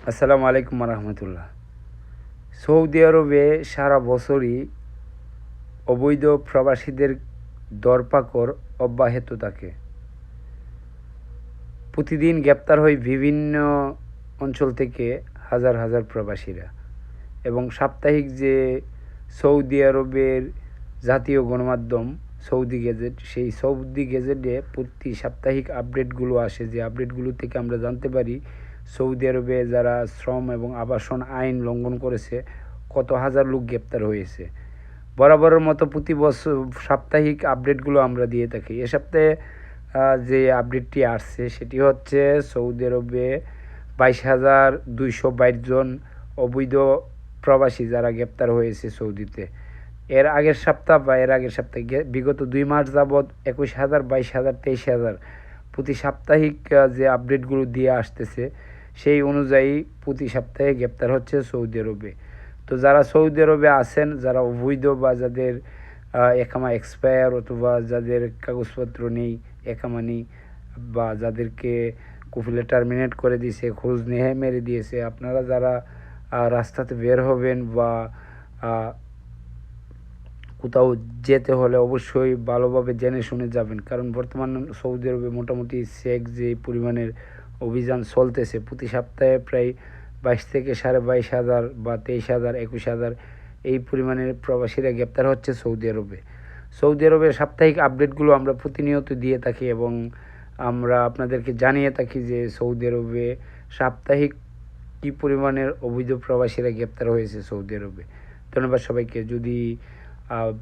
আসসালামু আলাইকুম রহমতুল্লাহ সৌদি আরবে সারা বছরই অবৈধ প্রবাসীদের দরপাকড় অব্যাহত থাকে। প্রতিদিন গ্রেপ্তার হয় বিভিন্ন অঞ্চল থেকে হাজার হাজার প্রবাসীরা এবং সাপ্তাহিক যে সৌদি আরবের জাতীয় গণমাধ্যম সৌদি গেজেট, সেই সৌদি গেজেটে প্রতি সাপ্তাহিক আপডেটগুলো আসে। যে আপডেটগুলো থেকে আমরা জানতে পারি, সৌদি আরবে যারা শ্রম এবং আবাসন আইন লঙ্ঘন করেছে, কত হাজার লোক গ্রেপ্তার হয়েছে। বরাবরের মতো প্রতি বছর সাপ্তাহিক আপডেটগুলো আমরা দিয়ে থাকি। এ সপ্তাহে যে আপডেটটি আসছে, সেটি হচ্ছে সৌদি আরবে বাইশ হাজার দুইশো বাইশ জন অবৈধ প্রবাসী যারা গ্রেপ্তার হয়েছে সৌদিতে। এর আগের সপ্তাহ বা এর আগের সপ্তাহে বিগত দুই মাস যাবৎ একুশ হাজার, বাইশ হাজার, তেইশ হাজার প্রতি সাপ্তাহিক যে আপডেটগুলো দিয়ে আসতেছে, সেই অনুযায়ী প্রতি সপ্তাহে গ্রেপ্তার হচ্ছে সৌদি আরবে। তো যারা সৌদি আরবে আছেন, যারা অবৈধ বা যাদের একামা এক্সপায়ার অথবা যাদের কাগজপত্র নেই, একামা নেই বা যাদেরকে কুফিলে টার্মিনেট করে দিয়েছে, খোঁজ নেহে মেরে দিয়েছে, আপনারা যারা রাস্তাতে বের হবেন বা কোথাও যেতে হলে অবশ্যই ভালোভাবে জেনে শুনে যাবেন। কারণ বর্তমান সৌদি আরবে মোটামুটি শেখ যে পরিমাণের অভিযান চলতেছে, প্রতি সপ্তাহে প্রায় বাইশ থেকে সাড়ে বাইশ হাজার বা তেইশ হাজার, একুশ হাজার এই পরিমাণের প্রবাসীরা গ্রেপ্তার হচ্ছে সৌদি আরবে। সৌদি আরবের সাপ্তাহিক আপডেটগুলো আমরা প্রতিনিয়ত দিয়ে থাকি এবং আমরা আপনাদেরকে জানিয়ে থাকি যে সৌদি আরবে সাপ্তাহিক কী পরিমাণের অবৈধ প্রবাসীরা গ্রেপ্তার হয়েছে সৌদি আরবে। ধন্যবাদ সবাইকে। যদি uh,